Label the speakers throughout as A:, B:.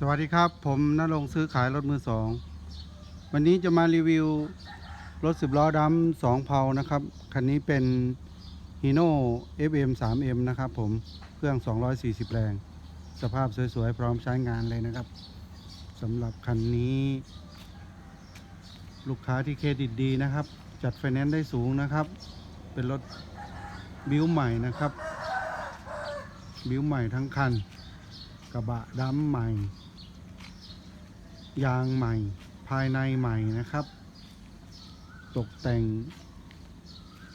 A: สวัสดีครับ ผมนรงซื้อขายรถมือสองวันนี้จะมารีวิวรถสิบล้อดำสองเพานะครับ คันนี้เป็น Hino FM 3M นะครับผมเครื่อง 240 แรง สภาพสวยๆ พร้อมใช้งานเลยนะครับสำหรับคันนี้ ลูกค้าที่เครดิตดีนะครับ จัดไฟแนนซ์ได้สูงนะครับ เป็นรถบิวใหม่นะครับ บิวใหม่ทั้งคันกระบะดำใหม่ ยางใหม่ ภายในใหม่นะครับ ตกแต่ง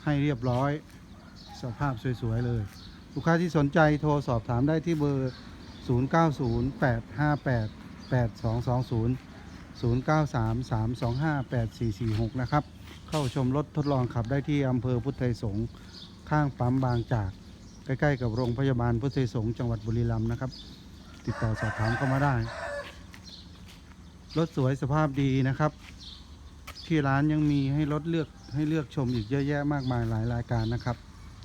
A: ให้เรียบร้อย สภาพสวย ๆ เลย ลูกค้าที่สนใจโทรสอบถามได้ที่เบอร์ 0908588220 0933258446 นะครับ เข้าชมรถทดลองขับได้ที่อำเภอพุทธไทยสงฆ์ข้างปั๊มบางจาก ใกล้ ๆ กับโรงพยาบาลพุทธไทยสงฆ์จังหวัดบุรีรัมย์นะครับ ติดต่อสอบถามเข้ามาได้ รถสวยสภาพดีนะครับ ที่ร้านยังมีให้รถเลือกให้เลือกชมอีกเยอะแยะมากมายหลายรายการนะครับ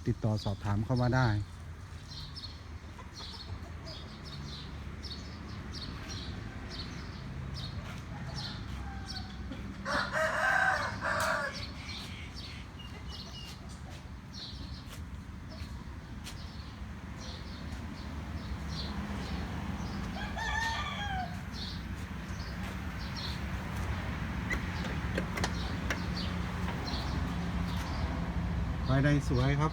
A: ติดต่อสอบถามเข้ามาได้ายในสวยครับ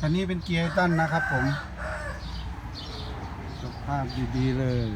A: คันนี้เป็นเกียร์ตันนะครับผมสภาพดีๆเลย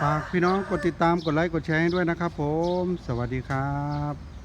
A: ฝากพี่น้องกดติดตามกดไลค์กดแชร์ให้ด้วยนะครับผม สวัสดีครับ